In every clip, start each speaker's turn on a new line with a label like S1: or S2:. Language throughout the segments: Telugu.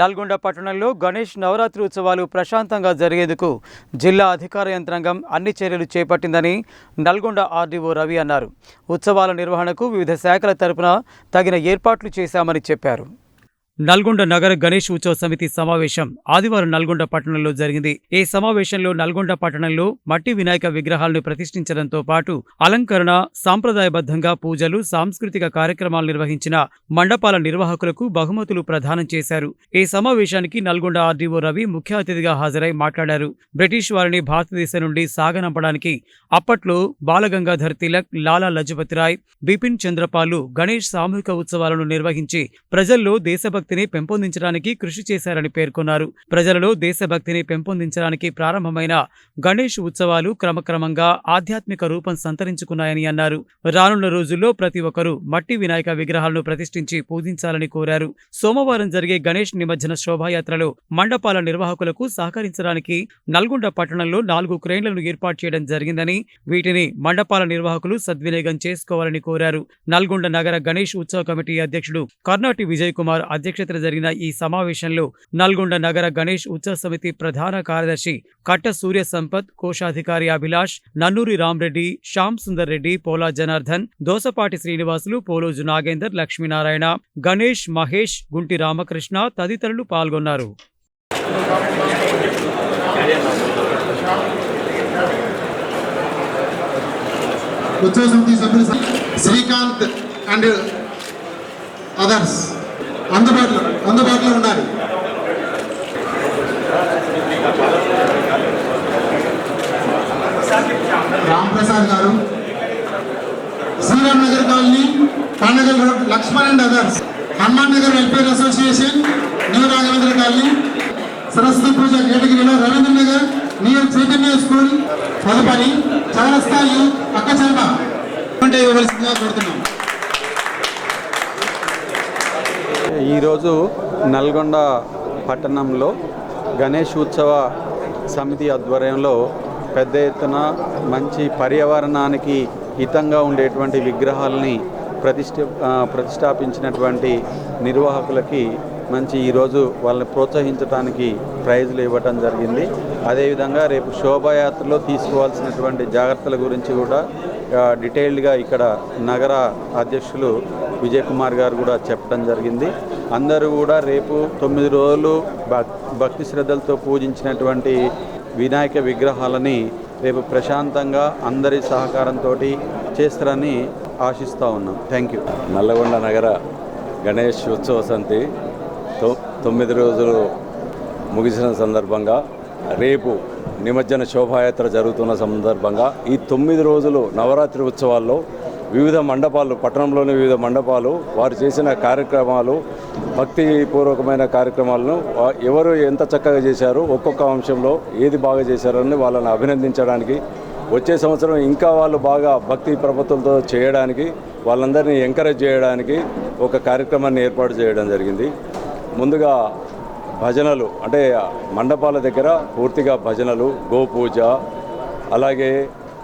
S1: నల్గొండ పట్టణంలో గణేష్ నవరాత్రి ఉత్సవాలు ప్రశాంతంగా జరిగేందుకు జిల్లా అధికార యంత్రాంగం అన్ని చర్యలు చేపట్టిందని నల్గొండ ఆర్డీఓ రవి అన్నారు. ఉత్సవాల నిర్వహణకు వివిధ శాఖల తరపున తగిన ఏర్పాట్లు చేశామని చెప్పారు. నల్గొండ నగర గణేష్ ఉత్సవ సమితి సమావేశం ఆదివారం నల్గొండ పట్టణంలో జరిగింది. ఈ సమావేశంలో నల్గొండ పట్టణంలో మట్టి వినాయక విగ్రహాలను ప్రతిష్ఠించడంతో పాటు అలంకరణ సాంప్రదాయబద్ధంగా పూజలు సాంస్కృతిక కార్యక్రమాలు నిర్వహించిన మండపాల నిర్వాహకులకు బహుమతులు ప్రదానం చేశారు. ఈ సమావేశానికి నల్గొండ ఆర్డీఓ రవి ముఖ్య అతిథిగా హాజరై మాట్లాడారు. బ్రిటిష్ వారిని భారతదేశం నుండి సాగనంపడానికి అప్పట్లో బాలగంగాధర్ తిలక్ లాలా లజపతి రాయ్ బిపిన్ చంద్రపాలు గణేష్ సామూహిక ఉత్సవాలను నిర్వహించి ప్రజల్లో దేశభక్తిని పెంపొందించడానికి కృషి చేశారని పేర్కొన్నారు. ప్రజలలో దేశభక్తిని పెంపొందించడానికి ప్రారంభమైన గణేష్ ఉత్సవాలు క్రమక్రమంగా ఆధ్యాత్మిక రూపం సంతరించుకున్నాయని అన్నారు. రానున్న రోజుల్లో ప్రతి ఒక్కరూ మట్టి వినాయక విగ్రహాలను ప్రతిష్ఠించి పూజించాలని కోరారు. సోమవారం జరిగే గణేష్ నిమజ్జన శోభాయాత్రలో మండపాల నిర్వాహకులకు సహకరించడానికి నల్గొండ పట్టణంలో నాలుగు క్రేన్లను ఏర్పాటు చేయడం జరిగిందని వీటిని మండపాల నిర్వాహకులు సద్వినియోగం చేసుకోవాలని కోరారు. నల్గొండ నగర గణేష్ ఉత్సవ కమిటీ అధ్యక్షుడు కర్ణాటి విజయ్ కుమార్ అధ్యక్షతన జరిగిన ఈ సమావేశంలో నల్గొండ నగర గణేష్ ఉత్సవ సమితి ప్రధాన కార్యదర్శి కట్ట సూర్య సంపత్ కోశాధికారి అభిలాష్ నన్నూరి రామ్రెడ్డి శ్యామ్ సుందర్ రెడ్డి పోలా జనార్దన్ దోసపాటి శ్రీనివాసులు పోలోజు నాగేందర్ లక్ష్మీనారాయణ గణేష్ మహేష్ గుంటి రామకృష్ణ తదితరులు పాల్గొన్నారు.
S2: ఉత్సవ సమితి సభ్యులు శ్రీకాంత్ అండ్ అదర్స్ అందుబాటులో అందుబాటులో ఉండాలి. రామ్ప్రసాద్ గారు Sriram Nagar colony Pandagal road Laxman and others Hanuman Nagar welfare association new Raghavendra colony Saraswati puja కేటగిరీలో రవీంద్ర నగర్ నియర్ చైతన్య స్కూల్ తదుపరి చౌరస్తాయి పక్క చెంప అంటే ఇవ్వవలసిందిగా కోరుతున్నాం.
S3: ఈరోజు నల్గొండ పట్టణంలో గణేష్ ఉత్సవ సమితి ఆధ్వర్యంలో పెద్ద ఎత్తున మంచి పర్యావరణానికి హితంగా ఉండేటువంటి విగ్రహాలని ప్రతిష్ఠ ప్రతిష్టాపించినటువంటి నిర్వాహకులకి మంచి ఈరోజు వాళ్ళని ప్రోత్సహించడానికి ప్రైజులు ఇవ్వటం జరిగింది. అదేవిధంగా రేపు శోభాయాత్రలో తీసుకోవాల్సినటువంటి జాగ్రత్తల గురించి కూడా డీటెయిల్డ్గా ఇక్కడ నగర అధ్యక్షులు విజయ్ కుమార్ గారు కూడా చెప్పడం జరిగింది. అందరూ కూడా రేపు తొమ్మిది రోజులు భక్- భక్తి శ్రద్ధలతో పూజించినటువంటి వినాయక విగ్రహాలని రేపు ప్రశాంతంగా అందరి సహకారంతో చేస్తారని ఆశిస్తూ ఉన్నాం. థ్యాంక్ యూ
S4: నల్లగొండ నగర గణేష్ ఉత్సవ సంతి తొ- తొమ్మిది రోజులు ముగిసిన సందర్భంగా రేపు నిమజ్జన శోభాయాత్ర జరుగుతున్న సందర్భంగా ఈ తొమ్మిది రోజులు నవరాత్రి ఉత్సవాల్లో వివిధ మండపాలు పట్టణంలోని వివిధ మండపాలు వారు చేసిన కార్యక్రమాలు భక్తిపూర్వకమైన కార్యక్రమాలను ఎవరు ఎంత చక్కగా చేశారు ఒక్కొక్క అంశంలో ఏది బాగా చేశారని వాళ్ళని అభినందించడానికి వచ్చే సంవత్సరం ఇంకా వాళ్ళు బాగా భక్తి ప్రపత్తులతో చేయడానికి వాళ్ళందరినీ ఎంకరేజ్ చేయడానికి ఒక కార్యక్రమాన్ని ఏర్పాటు చేయడం జరిగింది. ముందుగా భజనలు అంటే మండపాల దగ్గర పూర్తిగా భజనలు గోపూజ అలాగే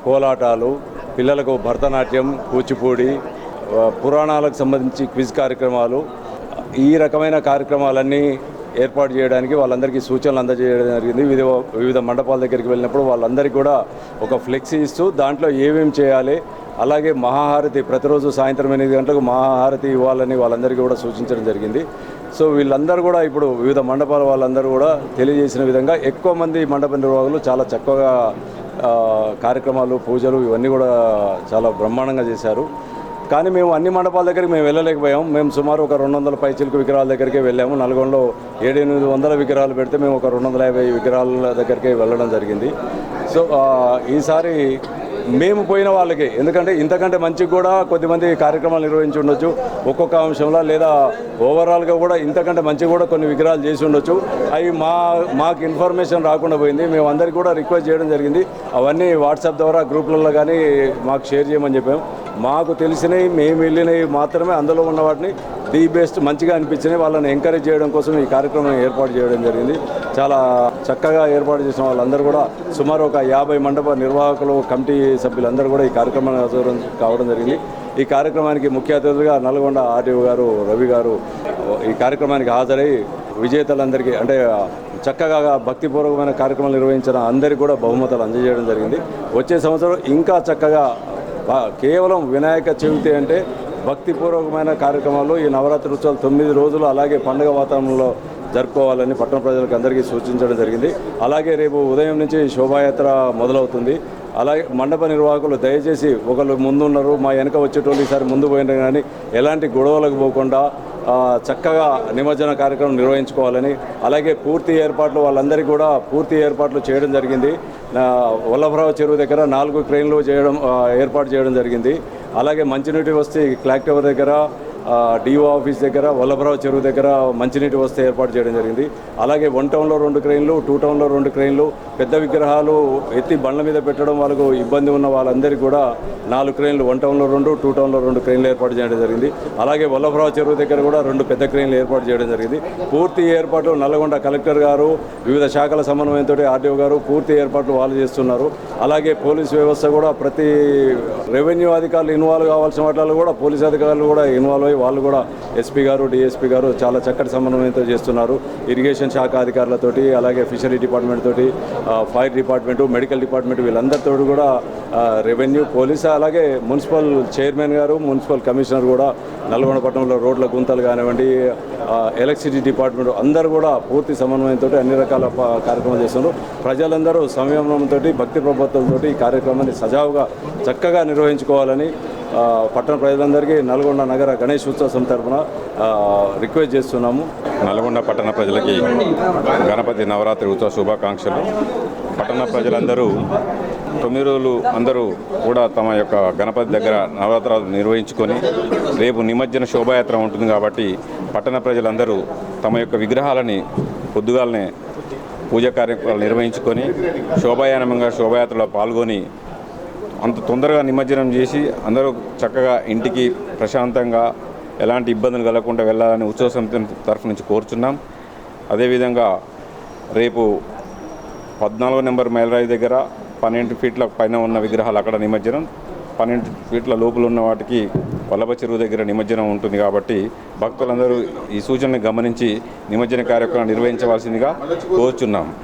S4: కోలాటాలు పిల్లలకు భరతనాట్యం కూచిపూడి పురాణాలకు సంబంధించి క్విజ్ కార్యక్రమాలు ఈ రకమైన కార్యక్రమాలన్నీ ఏర్పాటు చేయడానికి వాళ్ళందరికీ సూచనలు అందజేయడం జరిగింది. వివిధ వివిధ మండపాల దగ్గరికి వెళ్ళినప్పుడు వాళ్ళందరికీ కూడా ఒక ఫ్లెక్సీ ఇస్తూ దాంట్లో ఏమేమి చేయాలి అలాగే మహాహారతి ప్రతిరోజు సాయంత్రం ఎనిమిది గంటలకు మహాహారతి ఇవ్వాలని వాళ్ళందరికీ కూడా సూచించడం జరిగింది. సో వీళ్ళందరూ కూడా ఇప్పుడు వివిధ మండపాల వాళ్ళందరూ కూడా తెలియజేసిన విధంగా ఎక్కువ మంది మండప నిర్వాహకులు చాలా చక్కగా కార్యక్రమాలు పూజలు ఇవన్నీ కూడా చాలా బ్రహ్మాండంగా చేశారు. కానీ మేము అన్ని మండపాల దగ్గరికి మేము వెళ్ళలేకపోయాం. మేము సుమారు ఒక రెండు వందల పైచిలకు విగ్రహాల దగ్గరికి వెళ్ళాము. నల్గొండలో ఏడెనిమిది వందల విగ్రహాలు పెడితే మేము ఒక రెండు వందల యాభై విగ్రహాల దగ్గరికి వెళ్ళడం జరిగింది. సో ఈసారి మేము పోయిన వాళ్ళకి. ఎందుకంటే ఇంతకంటే మంచి కూడా కొద్దిమంది కార్యక్రమాలు నిర్వహించి ఉండొచ్చు. ఒక్కొక్క అంశంలో లేదా ఓవరాల్గా కూడా ఇంతకంటే మంచిగా కూడా కొన్ని విగ్రహాలు చేసి ఉండొచ్చు. అవి మా మాకు ఇన్ఫర్మేషన్ రాకుండా పోయింది. మేము అందరికీ కూడా రిక్వెస్ట్ చేయడం జరిగింది. అవన్నీ వాట్సాప్ ద్వారా గ్రూప్లలో కానీ మాకు షేర్ చేయమని చెప్పాము. మాకు తెలిసినవి మేము వెళ్ళినవి మాత్రమే అందులో ఉన్న వాటిని ది బెస్ట్ మంచిగా అనిపించినాయి వాళ్ళని ఎంకరేజ్ చేయడం కోసం ఈ కార్యక్రమం ఏర్పాటు చేయడం జరిగింది. చాలా చక్కగా ఏర్పాటు చేసిన వాళ్ళందరూ కూడా సుమారు ఒక యాభై మండప నిర్వాహకులు కమిటీ సభ్యులందరూ కూడా ఈ కార్యక్రమానికి హాజరు కావడం జరిగింది. ఈ కార్యక్రమానికి ముఖ్య అతిథులుగా నల్గొండ ఆర్డీఓ గారు రవి గారు ఈ కార్యక్రమానికి హాజరై విజేతలందరికీ అంటే చక్కగా భక్తిపూర్వకమైన కార్యక్రమాలు నిర్వహించిన అందరికీ కూడా బహుమతులు అందజేయడం జరిగింది. వచ్చే సంవత్సరం ఇంకా చక్కగా కేవలం వినాయక చవితి అంటే భక్తిపూర్వకమైన కార్యక్రమాలు ఈ నవరాత్రి ఉత్సవాలు తొమ్మిది రోజులు అలాగే పండుగ వాతావరణంలో జరుపుకోవాలని పట్టణ ప్రజలకు అందరికీ సూచించడం జరిగింది. అలాగే రేపు ఉదయం నుంచి శోభాయాత్ర మొదలవుతుంది. అలాగే మండప నిర్వాహకులు దయచేసి ఒకళ్ళు ముందున్నారు మా వెనక వచ్చేటోళ్ళు ఈసారి ముందు పోయినా కానీ ఎలాంటి గొడవలకు పోకుండా చక్కగా నిమజ్జన కార్యక్రమం నిర్వహించుకోవాలని అలాగే పూర్తి ఏర్పాట్లు వాళ్ళందరికీ కూడా పూర్తి ఏర్పాట్లు చేయడం జరిగింది. నా వల్లభరావు చెరువు దగ్గర నాలుగు క్రెయిన్లు చేయడం ఏర్పాటు చేయడం జరిగింది. అలాగే మంచినీటి వస్తే క్లాక్ టవర్ దగ్గర డిఓ ఆఫీస్ దగ్గర వల్లభరావు చెరువు దగ్గర మంచినీటి వస్తే ఏర్పాటు చేయడం జరిగింది. అలాగే వన్ టౌన్లో రెండు క్రెయిన్లు టూ టౌన్లో రెండు క్రెయిన్లు పెద్ద విగ్రహాలు ఎత్తి బండ్ల మీద పెట్టడం వాళ్ళకు ఇబ్బంది ఉన్న వాళ్ళందరికీ కూడా నాలుగు క్రెయిన్లు వన్ టౌన్లో రెండు టూ టౌన్లో రెండు క్రెయిన్లు ఏర్పాటు చేయడం జరిగింది. అలాగే వల్లభరావు చెరువు దగ్గర కూడా రెండు పెద్ద క్రెయిన్లు ఏర్పాటు చేయడం జరిగింది. పూర్తి ఏర్పాట్లు నల్గొండ కలెక్టర్ గారు వివిధ శాఖల సమన్వయంతో ఆర్డీఓ గారు పూర్తి ఏర్పాట్లు వాళ్ళు చేస్తున్నారు. అలాగే పోలీస్ వ్యవస్థ కూడా ప్రతి రెవెన్యూ అధికారులు ఇన్వాల్వ్ కావాల్సిన వాటిలో కూడా పోలీస్ అధికారులు కూడా ఇన్వాల్వ్ ఉన్నాయి వాళ్ళు కూడా ఎస్పీ గారు డిఎస్పీ గారు చాలా చక్కటి సమన్వయంతో చేస్తున్నారు. ఇరిగేషన్ శాఖ అధికారులతోటి అలాగే ఫిషరీ డిపార్ట్మెంట్ తోటి ఫైర్ డిపార్ట్మెంటు మెడికల్ డిపార్ట్మెంట్ వీళ్ళందరితో కూడా రెవెన్యూ పోలీస్ అలాగే మున్సిపల్ చైర్మన్ గారు మున్సిపల్ కమిషనర్ కూడా నల్గొండ పట్టణంలో రోడ్ల గుంతలు కానివ్వండి ఎలక్ట్రిసిటీ డిపార్ట్మెంట్ అందరూ కూడా పూర్తి సమన్వయంతో అన్ని రకాల కార్యక్రమాలు చేస్తున్నారు. ప్రజలందరూ సంయమనంతో భక్తి ప్రభుత్వంతో ఈ కార్యక్రమాన్ని సజావుగా చక్కగా నిర్వహించుకోవాలని పట్టణ ప్రజలందరికీ నల్గొండ నగర గణేష్ ఉత్సవం తరఫున రిక్వెస్ట్ చేస్తున్నాము.
S5: నల్గొండ పట్టణ ప్రజలకి గణపతి నవరాత్రి ఉత్సవ శుభాకాంక్షలు. పట్టణ ప్రజలందరూ తొమ్మిది రోజులు అందరూ కూడా తమ యొక్క గణపతి దగ్గర నవరాత్రాలు నిర్వహించుకొని రేపు నిమజ్జన శోభాయాత్ర ఉంటుంది కాబట్టి పట్టణ ప్రజలందరూ తమ యొక్క విగ్రహాలని పొద్దుగాలనే పూజ కార్యక్రమాలు నిర్వహించుకొని శోభాయానంగా శోభాయాత్రలో పాల్గొని అంత తొందరగా నిమజ్జనం చేసి అందరూ చక్కగా ఇంటికి ప్రశాంతంగా ఎలాంటి ఇబ్బందులు కలగకుండా వెళ్ళాలని ఉత్సవ సమితి తరఫు నుంచి కోరుచున్నాం. అదేవిధంగా రేపు పద్నాలుగో నెంబర్ మైలరాయి దగ్గర పన్నెండు ఫీట్ల పైన ఉన్న విగ్రహాలు అక్కడ నిమజ్జనం. పన్నెండు ఫీట్ల లోపల ఉన్న వాటికి వల్లభ చెరువు దగ్గర నిమజ్జనం ఉంటుంది కాబట్టి భక్తులందరూ ఈ సూచనని గమనించి నిమజ్జన కార్యక్రమం నిర్వహించవలసిందిగా కోరుచున్నాం.